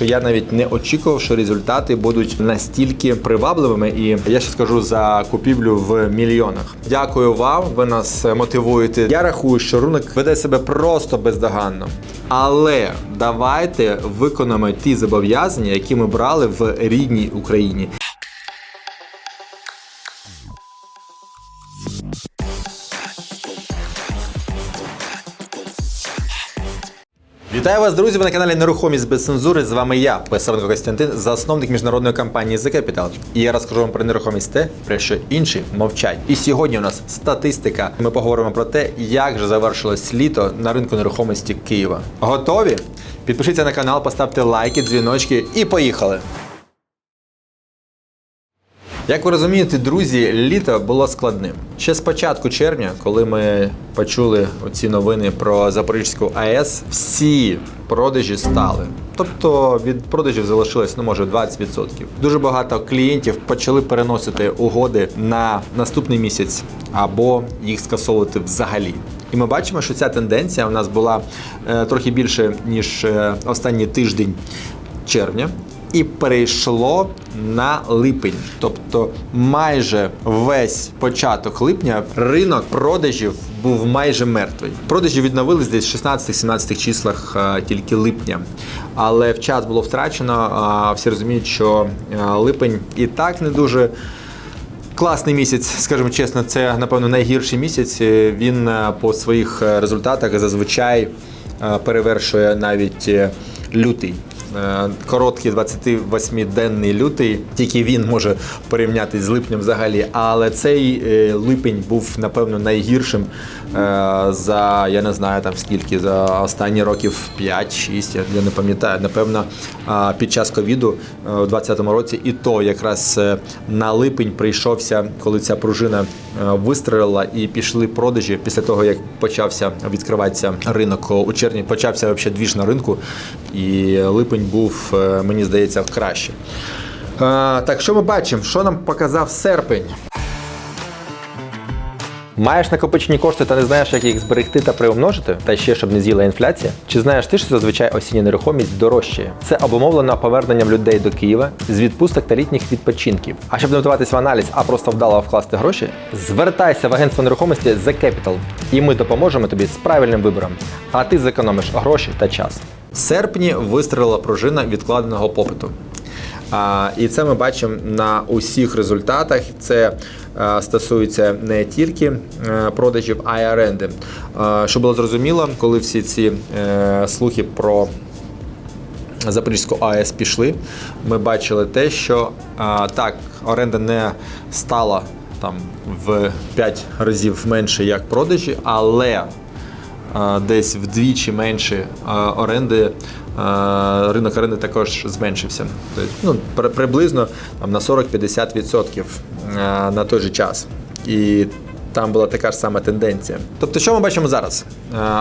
Я навіть не очікував, що результати будуть настільки привабливими, і я ще скажу за купівлю в мільйонах. Дякую вам. Ви нас мотивуєте. Я рахую, що ринок веде себе просто бездоганно. Але давайте виконаємо ті зобов'язання, які ми брали в рідній Україні. Вітаю вас, друзі! Ви на каналі Нерухомість без цензури. З вами я, Писаренко Костянтин, засновник міжнародної компанії The Capital. І я розкажу вам про нерухомість те, про що інші мовчать. І сьогодні у нас статистика. Ми поговоримо про те, як же завершилось літо на ринку нерухомості Києва. Готові? Підпишіться на канал, поставте лайки, дзвіночки і поїхали! Як ви розумієте, друзі, літо було складним. Ще з початку червня, коли ми почули оці новини про Запорізьку АЕС, всі продажі стали. Тобто від продажів залишилось, ну може 20%. Дуже багато клієнтів почали переносити угоди на наступний місяць або їх скасовувати взагалі. І ми бачимо, що ця тенденція у нас була е, трохи більше ніж е, останній тиждень червня і перейшло на липень. Тобто майже весь початок липня ринок продажів був майже мертвий. Продажі відновились десь в 16-17 числах е, тільки липня. Але в час було втрачено. а Всі розуміють, що е, липень і так не дуже. Класний місяць, скажімо чесно, це напевно найгірший місяць. Е, Він е, по своїх е, результатах зазвичай е, перевершує навіть е, лютий. Е, Короткий 28-денний лютий, тільки він може порівняти з липнем взагалі. Але цей е, липень був напевно найгіршим е, за я не знаю там скільки, за останні років 5-6, я не пам'ятаю. Напевно, під час ковіду у 2020 році, і то якраз на липень прийшовся, коли ця пружина вистрелила і пішли продажі після того, як почався відкриватися ринок у червні, почався взагалі двіж на ринку, і липень був, е, мені здається, краще. Так, що ми бачимо? Що нам показав серпень? Маєш накопичені кошти та не знаєш, як їх зберегти та приумножити, та ще щоб не з'їла інфляція? Чи знаєш ти, що зазвичай осіння нерухомість дорожчає? Це обумовлено поверненням людей до Києва з відпусток та літніх відпочинків. А щоб не вдаватись в аналіз, а просто вдало вкласти гроші, звертайся в агентство нерухомості The Capital, і ми допоможемо тобі з правильним вибором. А ти зекономиш гроші та час. В серпні вистрелила пружина відкладеного попиту. І це ми бачимо на усіх результатах. Це е, стосується не тільки е, продажів, а й оренди. Е, Щоб було зрозуміло, коли всі ці слухи про Запорізьку АЕС пішли, ми бачили те, що так, оренда не стала там в 5 разів менше, як продажі, але десь вдвічі менше оренди. Ринок оренди також зменшився. Ну, приблизно там, на 40-50% на той же час. І там була така ж сама тенденція. Тобто, що ми бачимо зараз?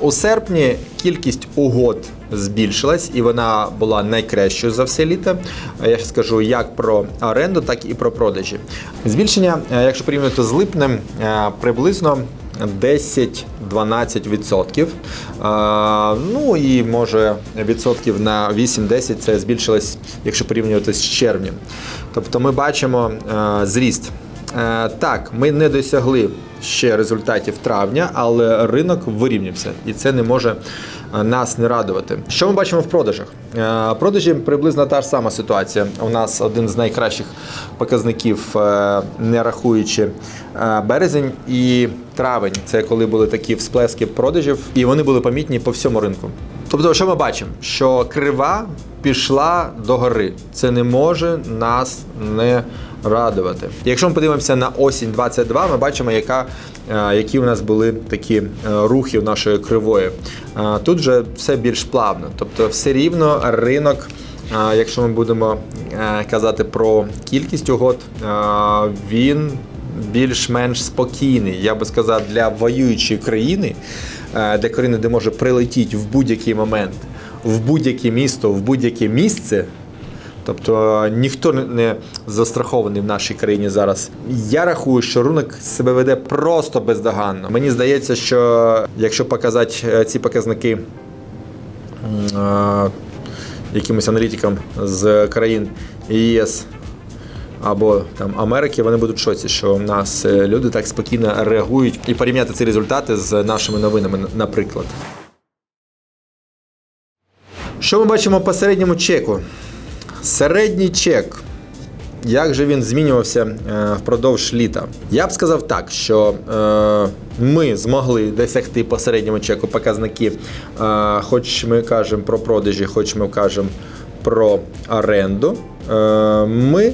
У серпні кількість угод збільшилась, і вона була найкращою за все літо. Я ще скажу як про оренду, так і про продажі. Збільшення, якщо порівняти з липнем, приблизно 10-12%. Е, Ну і може відсотків на 8-10 це збільшилось, якщо порівнювати з червнем. Тобто ми бачимо е, зріст. Е, Так, ми не досягли ще результатів травня, але ринок вирівнявся, і це не може е, нас не радувати. Що ми бачимо в продажах? Е, Продажі приблизно та ж сама ситуація. У нас один з найкращих показників, не рахуючи березень і травень. Це коли були такі всплески продажів, і вони були помітні по всьому ринку. Тобто, що ми бачимо? Що крива пішла до гори. Це не може нас не радувати. Якщо ми подивимося на осінь 22, ми бачимо, яка, е, які у нас були такі е, рухи нашої кривої. Е, Тут вже все більш плавно. Тобто, все рівно ринок. Якщо ми будемо казати про кількість угод, він більш-менш спокійний. Я би сказав, для воюючої країни, е, для країни, де може прилетіти в будь-який момент, в будь-яке місто, в будь-яке місце. Тобто е, ніхто не- застрахований в нашій країні зараз. Я рахую, що ринок себе веде просто бездоганно. Мені здається, що якщо показати е, ці показники якимось аналітикам з країн ЄС або там Америки, вони будуть в шоці, що в нас е, люди так спокійно реагують і порівняти ці результати з нашими новинами, наприклад. Що ми бачимо по середньому чеку? Середній чек. Як же він змінювався е, впродовж літа? Я б сказав так, що е, ми змогли досягти по середньому чеку показники, хоч ми кажемо про продажі, хоч ми кажемо про оренду. Ми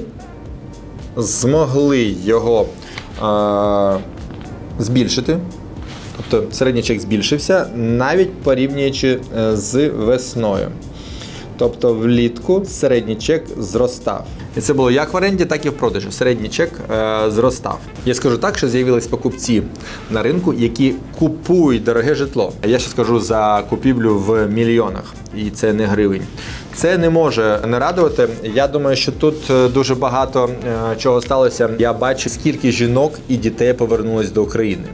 змогли його е, збільшити. Тобто середній чек збільшився, навіть порівнюючи е, з весною. Тобто влітку середній чек зростав. І це було як в оренді, так і в продажі. Середній чек е, зростав. Я скажу так, що з'явились покупці на ринку, які купують дороге житло. Я ще скажу за купівлю в мільйонах, і це не гривень. Це не може не радувати. Я думаю, що тут е, дуже багато е, чого сталося. Я бачу, скільки жінок і дітей повернулись до України.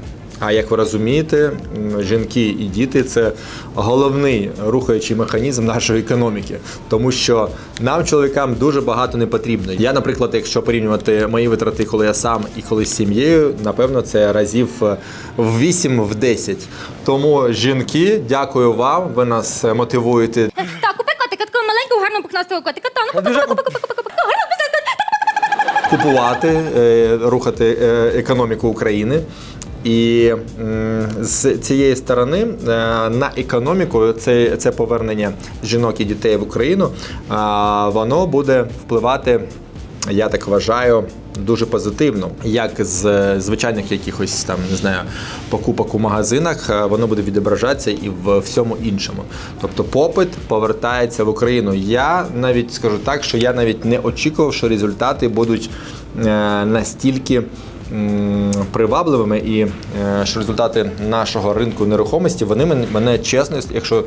А як ви розумієте, жінки і діти це головний рухаючий механізм нашої економіки, тому що нам, чоловікам, дуже багато не потрібно. Я, наприклад, якщо порівнювати мої витрати, коли я сам і коли з сім'єю, напевно, це разів е, в 8 в 10. Тому жінки, дякую вам. Ви нас е, мотивуєте. Так, купи котика, такого маленького, гарного пухнастого котика. Та, ну, купи, купи, купи, купи, купи, купи, гарного пухнастого купувати, е, рухати е, економіку України. І з цієї сторони е, на економіку це, це повернення жінок і дітей в Україну, а, воно буде впливати, я так вважаю, дуже позитивно. Як з звичайних якихось там не знаю покупок у магазинах, е, воно буде відображатися і в всьому іншому. Тобто попит повертається в Україну. Я навіть скажу так, що я навіть не очікував, що результати будуть е, настільки привабливими і е, що результати нашого ринку нерухомості вони мене чесно, якщо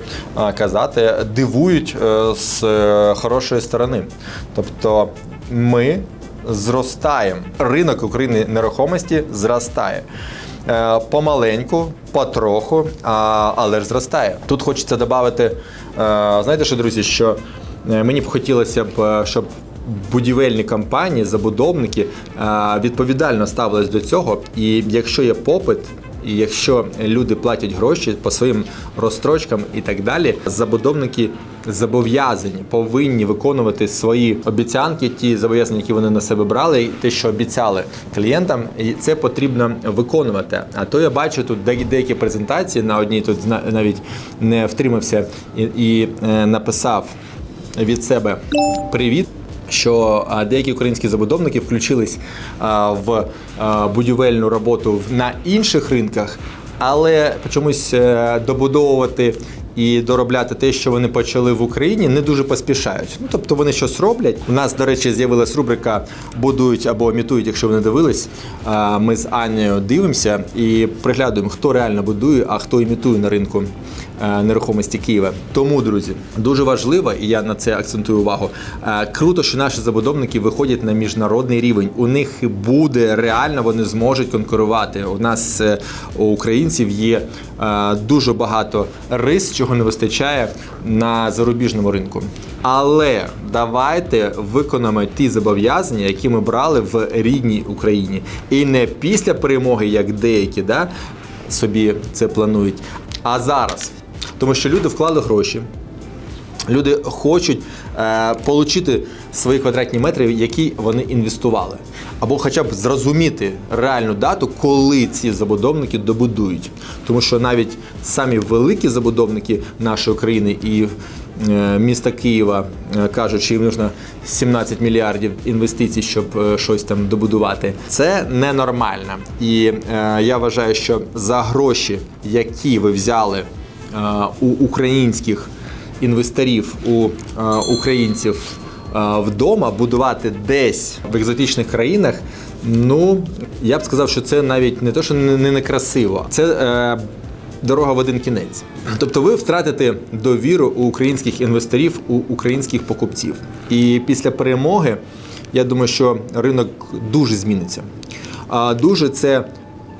казати, дивують е, з е, хорошої сторони. Тобто ми зростаємо. Ринок України нерухомості зростає. Помаленьку, потроху, але ж зростає. Тут хочеться додати, знаєте що, друзі, що мені б хотілося б, щоб будівельні компанії, забудовники е, відповідально ставились до цього. І якщо є попит, і якщо люди платять гроші по своїм розстрочкам і так далі, забудовники зобов'язані повинні виконувати свої обіцянки, ті зобов'язання, які вони на себе брали, і те, що обіцяли клієнтам, і це потрібно виконувати. А то я бачу тут де- деякі презентації на одній тут навіть не втримався і, і е, написав від себе привіт. Що деякі українські забудовники включились в будівельну роботу на інших ринках, але чомусь е, добудовувати і доробляти те, що вони почали в Україні, не дуже поспішають. Ну тобто вони щось роблять. У нас, до речі, з'явилась рубрика Будують або імітують, якщо ви не дивились. Ми з Анею дивимося і приглядуємо, хто реально будує, а хто імітує на ринку е, нерухомості Києва. Тому, друзі, дуже важливо, і я на це акцентую увагу. е, Круто, що наші забудовники виходять на міжнародний рівень. У них буде реально, вони зможуть конкурувати. У нас у українців є е, дуже багато рис, чого не вистачає на зарубіжному ринку. Але давайте виконаємо ті зобов'язання, які ми брали в рідній Україні, і не після перемоги, як деякі, да, собі це планують, а зараз. Тому що люди вклали гроші, люди хочуть е, отримати свої квадратні метри, які вони інвестували. Або хоча б зрозуміти реальну дату, коли ці забудовники добудують. Тому що навіть самі великі забудовники нашої країни і е, міста Києва е, кажуть, що їм потрібно 17 мільярдів інвестицій, щоб е, щось там добудувати. Це ненормально. І е, я вважаю, що за гроші, які ви взяли е, у українських інвесторів, у е, українців е, вдома, будувати десь в екзотичних країнах. Ну я б сказав, що це навіть не те, що не, не некрасиво, це е, дорога в один кінець. Тобто, ви втратите довіру у українських інвесторів, у українських покупців. І після перемоги я думаю, що ринок дуже зміниться. А дуже це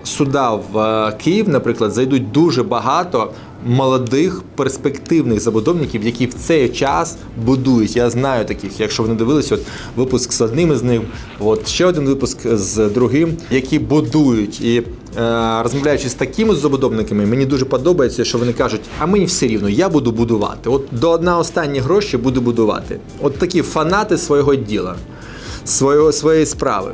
сюди в е, Київ, наприклад, зайдуть дуже багато молодих перспективних забудовників, які в цей час будують. Я знаю таких, якщо вони дивилися, от випуск з одним із них, от ще один випуск з другим, які будують. І е, розмовляючи з такими забудовниками, мені дуже подобається, що вони кажуть: а мені все рівно, я буду будувати. От до одна останні гроші буду будувати. От такі фанати свого діла, своєї справи.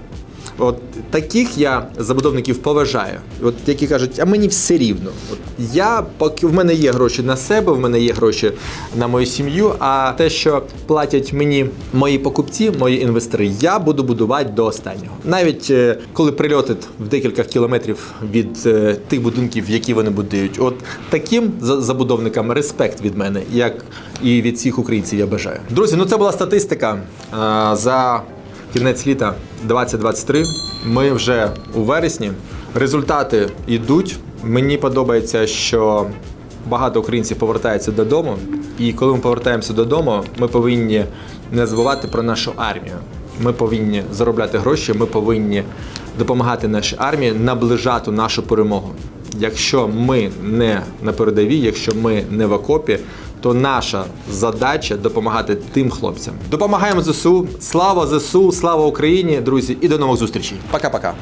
От таких я забудовників поважаю. От які кажуть, а мені все рівно. От я поки в мене є гроші на себе, в мене є гроші на мою сім'ю. А те, що платять мені мої покупці, мої інвестори, я буду будувати до останнього. Навіть е, коли прильоти в декілька кілометрів від е, тих будинків, які вони будують. От таким за- забудовникам респект від мене, як і від всіх українців, я бажаю. Друзі, ну це була статистика за кінець літа 2023. Ми вже у вересні. Результати йдуть. Мені подобається, що багато українців повертаються додому. І коли ми повертаємося додому, ми повинні не забувати про нашу армію. Ми повинні заробляти гроші, ми повинні допомагати нашій армії наближати нашу перемогу. Якщо ми не на передовій, якщо ми не в окопі, то наша задача допомагати тим хлопцям. Допомагаємо ЗСУ. Слава ЗСУ, слава Україні, друзі, і до нових зустрічей. Пока-пока.